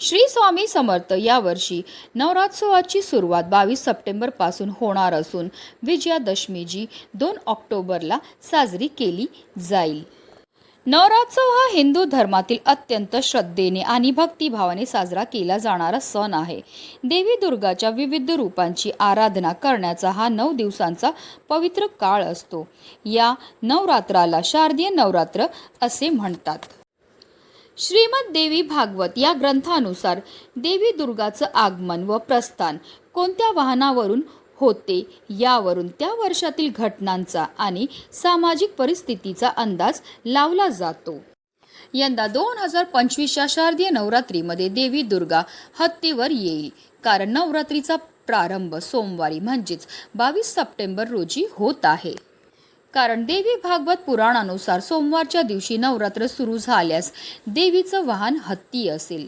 श्री स्वामी समर्थ यावर्षी नवरात्रोत्सवाची सुरुवात बावीस सप्टेंबरपासून होणार असून विजयादशमीजी दोन ऑक्टोबरला साजरी केली जाईल. नवरात्सव हा हिंदू धर्मातील अत्यंत श्रद्धेने आणि भक्तिभावाने साजरा केला जाणारा सण आहे. देवी दुर्गाच्या विविध रूपांची आराधना करण्याचा हा नऊ दिवसांचा पवित्र काळ असतो. या नवरात्राला शारदीय नवरात्र असे म्हणतात. श्रीमद देवी भागवत या ग्रंथानुसार देवी दुर्गाचं आगमन व प्रस्थान कोणत्या वाहनावरून होते यावरून त्या वर्षातील घटनांचा आणि सामाजिक परिस्थितीचा अंदाज लावला जातो. यंदा दोन हजार पंचवीसच्या शारदीय नवरात्रीमध्ये देवी दुर्गा हत्तीवर येईल. कारण नवरात्रीचा प्रारंभ सोमवारी म्हणजेच बावीस सप्टेंबर रोजी होत आहे. कारण देवी भागवत पुराणानुसार सोमवारच्या दिवशी नवरात्र सुरू झाल्यास देवीचं वाहन हत्ती असेल.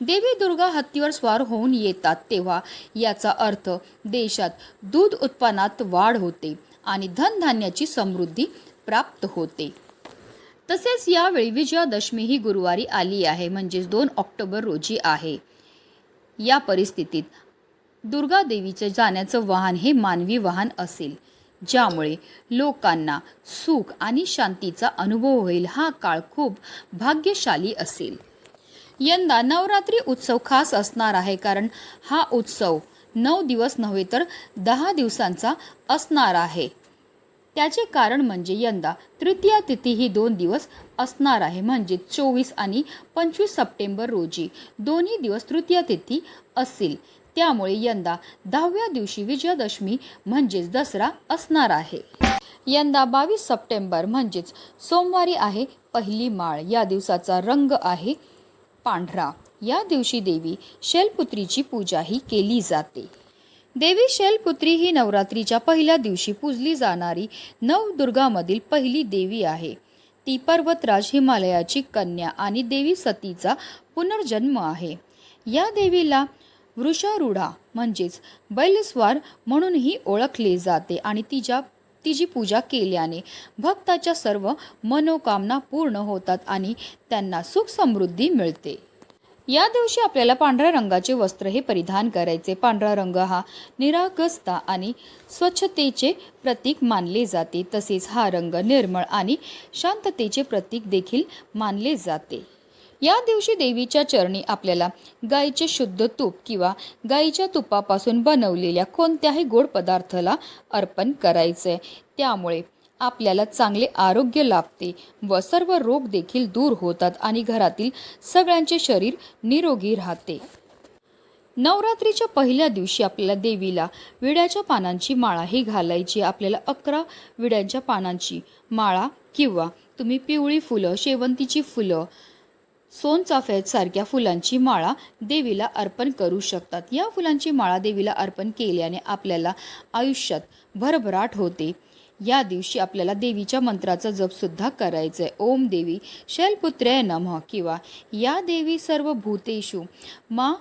देवी दुर्गा हत्तीवर स्वार होऊन येतात तेव्हा याचा अर्थ देशात दूध उत्पन्नात वाढ होते आणि धनधान्याची समृद्धी प्राप्त होते. तसेच यावेळी विजयादशमी ही गुरुवारी आली आहे म्हणजेच दोन ऑक्टोबर रोजी आहे. या परिस्थितीत दुर्गा देवीचे जाण्याचं वाहन हे मानवी वाहन असेल. ज्यामुळे लोकांना सुख आणि शांतीचा अनुभव होईल हा काळ खूप भाग्यशाली असेल. यंदा नवरात्री उत्सव खास असणार आहे कारण हा उत्सव नऊ दिवस नव्हे तर दहा दिवसांचा असणार आहे. त्याचे कारण म्हणजे यंदा तृतीया तिथी ही दोन दिवस असणार आहे म्हणजे चोवीस आणि पंचवीस सप्टेंबर रोजी दोन्ही दिवस तृतीया तिथी असेल. त्यामुळे यंदा दहाव्या दिवशी विजयादशमी म्हणजेच दसरा असणार आहे. यंदा बावीस सप्टेंबर म्हणजेच सोमवारी आहे पहिली माळ. या दिवसाचा रंग आहे पांढरा. या दिवशी देवी शैलपुत्रीची पूजाही केली जाते. देवी शैलपुत्री ही नवरात्रीच्या पहिल्या दिवशी पूजली जाणारी नवदुर्गामधील पहिली देवी आहे. ती पर्वतराज हिमालयाची कन्या आणि देवी सतीचा पुनर्जन्म आहे. या देवीला वृषारूढा म्हणजेच बैलस्वार म्हणूनही ओळखले जाते आणि तिच्या तिची पूजा केल्याने भक्ताच्या सर्व मनोकामना पूर्ण होतात आणि त्यांना सुख समृद्धी मिळते. या दिवशी आपल्याला पांढऱ्या रंगाचे वस्त्र हे परिधान करायचे. पांढरा रंग हा निरागसता आणि स्वच्छतेचे प्रतीक मानले जाते. तसेच हा रंग निर्मळ आणि शांततेचे प्रतीक देखील मानले जाते. या दिवशी देवीच्या चरणी आपल्याला गाईचे शुद्ध तूप किंवा गाईच्या तुपापासून बनवलेल्या कोणत्याही गोड पदार्थाला अर्पण करायचे त्यामुळे आपल्याला चांगले आरोग्य लाभते व सर्व रोग देखील दूर होतात आणि घरातील सगळ्यांचे शरीर निरोगी राहते. नवरात्रीच्या पहिल्या दिवशी आपल्याला देवीला विड्याच्या पानांची माळा ही घालायची. आपल्याला अकरा विड्यांच्या पानांची माळा किंवा तुम्ही पिवळी फुलं शेवंतीची फुलं सोनचाफ्यासारख्या फुलांची माळा देवीला अर्पण करू शकतात. या फुलांची माळा देवीला अर्पण केल्याने आपल्याला आयुष्यात भरभराट होते. या दिवशी आपल्याला देवीच्या मंत्राचा जपसुद्धा करायचा आहे ओम देवी शैलपुत्र्य नमः किंवा या देवी सर्व भूतेषु मा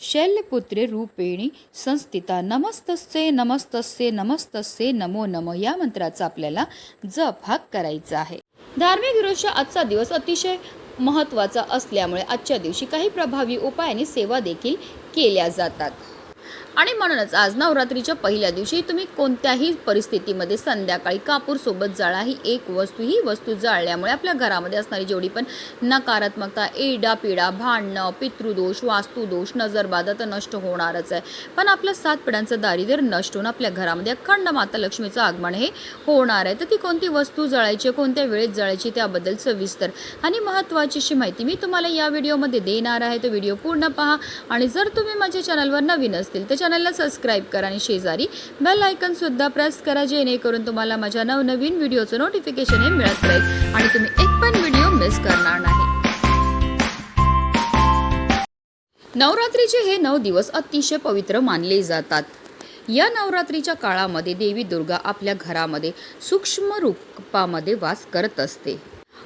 शैल्यपुत्रे रूपेणी संस्थिता नमस्तस्ये नमस्तस्ये नमस्तस्ये नमो नम या मंत्राचा आपल्याला जप हा करायचा आहे. धार्मिक दृष्ट्या आजचा दिवस अतिशय महत्त्वाचा असल्यामुळे आजच्या दिवशी काही प्रभावी उपायाने सेवा देखील केल्या जातात. आणि म्हणूनच आज नवरात्रीच्या पहिल्या दिवशी तुम्ही कोणत्याही परिस्थितीमध्ये संध्याकाळी कापूरसोबत जाळा. ही एक वस्तू ही वस्तू जाळल्यामुळे आपल्या घरामध्ये असणारी जेवढी पण नकारात्मकता एडा पिडा भांडणं पितृदोष वास्तुदोष नजरबाधा तर नष्ट होणारच आहे. पण आपल्या सात पिढ्यांचं दारिद्र्य नष्ट होऊन आपल्या घरामध्ये अखंड माता लक्ष्मीचं आगमन हे होणार आहे. तर ती कोणती वस्तू जळायची कोणत्या वेळेत जळायची त्याबद्दल सविस्तर आणि महत्त्वाची अशी माहिती मी तुम्हाला या व्हिडिओमध्ये देणार आहे. तर व्हिडिओ पूर्ण पहा आणि जर तुम्ही माझ्या चॅनलवर नवीन असतील तर चॅनलला सबस्क्राईब करा आणि शेजारी बेल सुद्धा प्रेस करा जेणेकरून तुम्हाला माझ्या नवनवीन व्हिडिओचं नोटिफिकेशन हे मिळत राहील आणि तुम्ही एक पण व्हिडिओ मिस करणार नाही. नवरात्रीचे हे नऊ दिवस अतिशय पवित्र मानले जातात. या नवरात्रीच्या काळामध्ये देवी दुर्गा आपल्या घरामध्ये सूक्ष्म रूपामध्ये वास करत असते.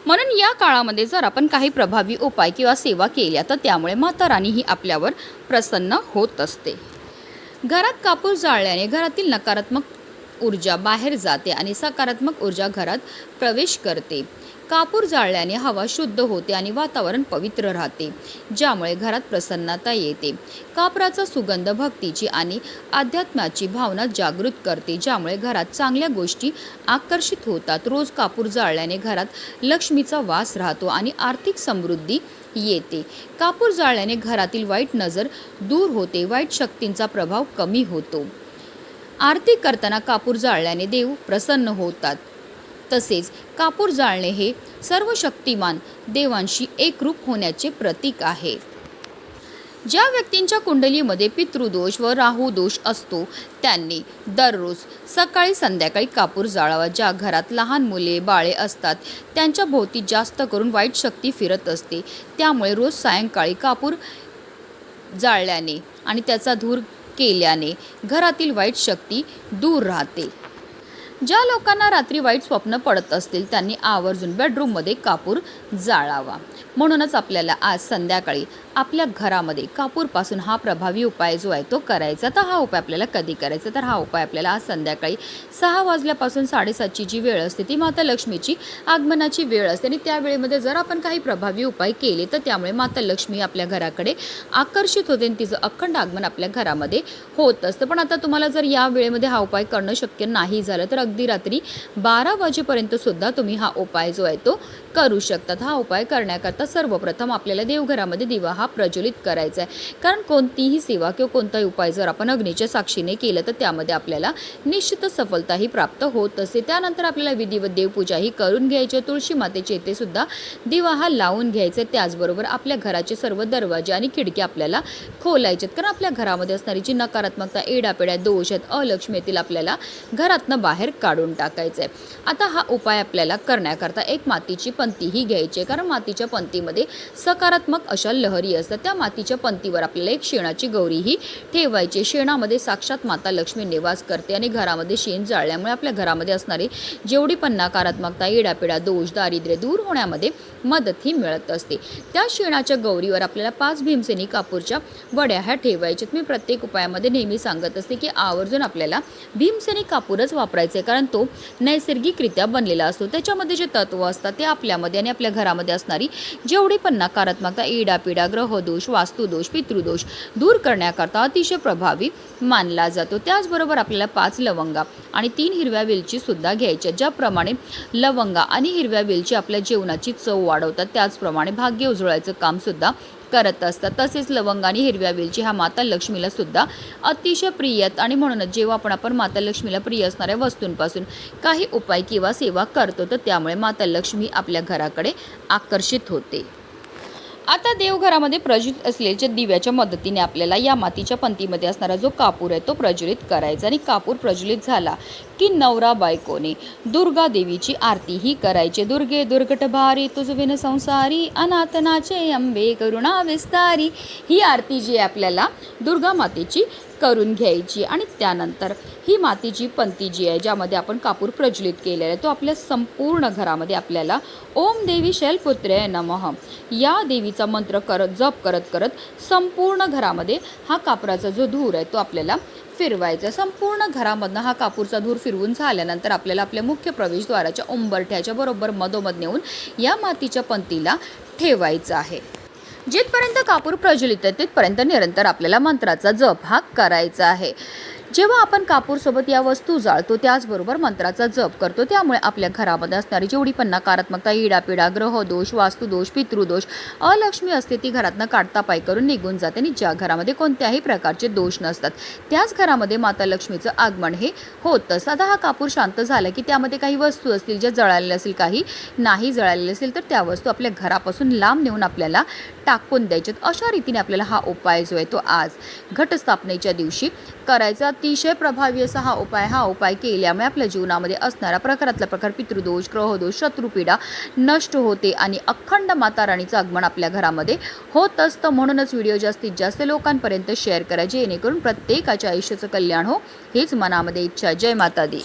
म्हणून या काळामध्ये जर आपण काही प्रभावी उपाय किंवा सेवा केल्या तर त्यामुळे माता राणी ही आपल्यावर प्रसन्न होत असते. घरात कापूर जाळल्याने घरातील नकारात्मक ऊर्जा बाहेर जाते आणि सकारात्मक ऊर्जा घरात प्रवेश करते. कापूर जाळल्याने हवा शुद्ध होते आणि वातावरण पवित्र राहते ज्यामुळे घरात प्रसन्नता येते. कापराचा सुगंध भक्तीची आणि अध्यात्माची भावना जागृत करते ज्यामुळे घरात चांगल्या गोष्टी आकर्षित होतात. रोज कापूर जाळल्याने घरात लक्ष्मीचा वास राहतो आणि आर्थिक समृद्धी येते. कापूर जाळल्याने घरातील वाईट नजर दूर होते वाईट शक्तींचा प्रभाव कमी होतो. आरती करताना कापूर जाळल्याने देव प्रसन्न होतात. तसेच कापूर जाळणे हे सर्व शक्तिमान देवांशी एकरूप होण्याचे प्रतीक आहे. ज्या व्यक्तींच्या कुंडलीमध्ये पितृदोष व राहू दोष असतो त्यांनी दररोज सकाळी संध्याकाळी कापूर जाळावा. ज्या घरात लहान मुले बाळे असतात त्यांच्या भोवती जास्त करून वाईट शक्ती फिरत असते. त्यामुळे रोज सायंकाळी कापूर जाळल्याने आणि त्याचा धूर केल्याने घरातील वाईट शक्ती दूर राहते. ज्या लोकांना रात्री वाईट स्वप्न पडत असतील त्यांनी आवर्जून बेडरूममध्ये कापूर जाळावा. म्हणूनच आपल्याला आज संध्याकाळी आपल्या घरामध्ये कापूरपासून हा प्रभावी उपाय जो आहे तो करायचा. तर हा उपाय आपल्याला कधी करायचा? तर हा उपाय आपल्याला आज संध्याकाळी सहा वाजल्यापासून साडेसातची जी वेळ असते ती माता लक्ष्मीची आगमनाची वेळ असते. आणि त्या वेळेमध्ये जर आपण काही प्रभावी उपाय केले तर त्यामुळे माता लक्ष्मी आपल्या घराकडे आकर्षित होते आणि तिचं अखंड आगमन आपल्या घरामध्ये होत असतं. पण आता तुम्हाला जर या वेळेमध्ये हा उपाय करणं शक्य नाही झालं तर अगदी रात्री बारा वाजेपर्यंत सुद्धा तुम्ही हा उपाय जो आहे तो करू शकतात हा उपाय करण्याकरता सर्वप्रथम आपल्याला देवघरामध्ये दिवा हा प्रज्वलित करायचा आहे. कारण कोणतीही सेवा किंवा कोणताही उपाय जर आपण अग्नीच्या साक्षीने केलं तर त्यामध्ये आपल्याला निश्चित सफलताही प्राप्त होत असते त्यानंतर आपल्याला विधिवत देवपूजाही करून घ्यायची तुळशी मातेचे येथे सुद्धा दिवा हा लावून घ्यायचा त्याचबरोबर आपल्या घराचे सर्व दरवाजे आणि खिडकी आपल्याला खोलायचे आहेत. कारण आपल्या घरामध्ये असणारी जी नकारात्मकता एडापेड्या दोष आहेत अलक्ष्मी आपल्याला घरातनं बाहेर काढून टाकायचं आहे आता हा उपाय आपल्याला करण्याकरता एक मातीची पंतीही घ्यायची आहे. कारण मातीच्या पंतीमध्ये सकारात्मक अशा लहरी असतात. त्या मातीच्या पंतीवर आपल्याला एक शेणाची गौरीही ठेवायची शेणामध्ये साक्षात माता लक्ष्मी निवास करते आणि घरामध्ये शेण जाळल्यामुळे आपल्या घरामध्ये असणारी जेवढी पण नकारात्मकता येडापिडा दोष दारिद्र्य दूर होण्यामध्ये मदतही मिळत असते. त्या शेणाच्या गौरीवर आपल्याला पाच भीमसेनी कापूरच्या वड्या ह्या ठेवायच्यात मी प्रत्येक उपायामध्ये नेहमी सांगत असते की आवर्जून आपल्याला भीमसेनी कापूरच वापरायचे आहे, कारण तो नैसर्गिकरित्या बनलेला असतो. त्याच्यामध्ये जे तत्व असतात ते आपल्यामध्ये आणि आपल्या घरामध्ये असणारी जेवढी पण नकारात्मकता इडापिडा ग्रहदोष वास्तुदोष पितृदोष दूर करण्याकरता अतिशय प्रभावी मानला जातो. त्याचबरोबर आपल्याला पाच लवंगा आणि तीन हिरव्या वेलची सुद्धा घ्यायच्या. ज्याप्रमाणे लवंगा आणि हिरव्या वेलची आपल्या जेवणाची चव वाढवतात त्याचप्रमाणे भाग्य उजळायचं काम सुद्धा करत असतात. तसेच लवंग आणि हिरव्या वेलची ह्या माता लक्ष्मीला सुद्धा अतिशय प्रिय आहेत. आणि म्हणूनच जेव्हा आपण आपण माता लक्ष्मीला प्रिय असणाऱ्या वस्तूंपासून काही उपाय किंवा सेवा करतो तर त्यामुळे माता लक्ष्मी आपल्या घराकडे आकर्षित होते. आता देवघरामध्ये प्रज्वलित असलेल्या दिव्याच्या मदतीने आपल्याला या मातीच्या पंतीमध्ये असणारा जो कापूर आहे तो प्रज्वलित करायचा. आणि कापूर प्रज्वलित झाला की नवरा बायकोने दुर्गा देवीची आरती ही करायची. दुर्गे दुर्गट भारी तुझ संसारी अनाथनाचे अंबे करुणा विस्तारी. ही आरती जी आहे आपल्याला दुर्गा मातेची करून घ्यायची आणि त्यानंतर ही मातीची पंती जी आहे ज्यामध्ये आपण कापूर प्रज्वलित केलेला आहे तो आपल्या संपूर्ण घरामध्ये आपल्याला ओम देवी शैलपुत्रे नमः. या देवीचा मंत्र करत जप करत करत संपूर्ण घरामध्ये हा कापराचा जो धूर आहे तो आपल्याला फिरवायचं. संपूर्ण घरामधनं हा कापूरचा धूर फिरवून झाल्यानंतर आपल्याला आपल्या मुख्य प्रवेशद्वाराच्या उंबरठ्याच्या बरोबर मधोमध नेऊन या मातीच्या पंतीला ठेवायचं आहे. जिथपर्यंत कापूर प्रज्वलित आहे तिथपर्यंत निरंतर आपल्याला मंत्राचा जप हा करायचा आहे. जेव्हा आपण कापूरसोबत या वस्तू जाळतो त्याचबरोबर मंत्राचा जप करतो त्यामुळे आपल्या घरामध्ये असणारी जेवढी पण नकारात्मकता इडापिडा ग्रहदोष वास्तुदोष पितृदोष अलक्ष्मी असते ती घरातनं काढतापाय करून निघून जाते. आणि ज्या घरामध्ये कोणत्याही प्रकारचे दोष नसतात त्याच घरामध्ये माता लक्ष्मीचं आगमन हे होतं. साधा हा कापूर शांत झाला की त्यामध्ये काही वस्तू असतील ज्या जळालेल्या असतील काही नाही जळालेल्या असेल तर त्या वस्तू आपल्या घरापासून लांब नेऊन आपल्याला टाकून द्यायच्यात अशा रीतीने आपल्याला हा उपाय जो आहे तो आज घटस्थापनेच्या दिवशी करायचा. अतिशय प्रभावी असा हा उपाय हा उपाय केल्यामुळे आपल्या जीवनामध्ये असणारा प्रकारातला प्रकार पितृदोष ग्रहदोष शत्रुपीडा नष्ट होते आणि अखंड माता राणीचं आगमन आपल्या घरामध्ये होत असतं. म्हणूनच व्हिडिओ जास्तीत जास्त लोकांपर्यंत शेअर करा जेणेकरून प्रत्येकाच्या आयुष्याचं कल्याण हो. हेच मनामध्ये इच्छा. जय माता दी.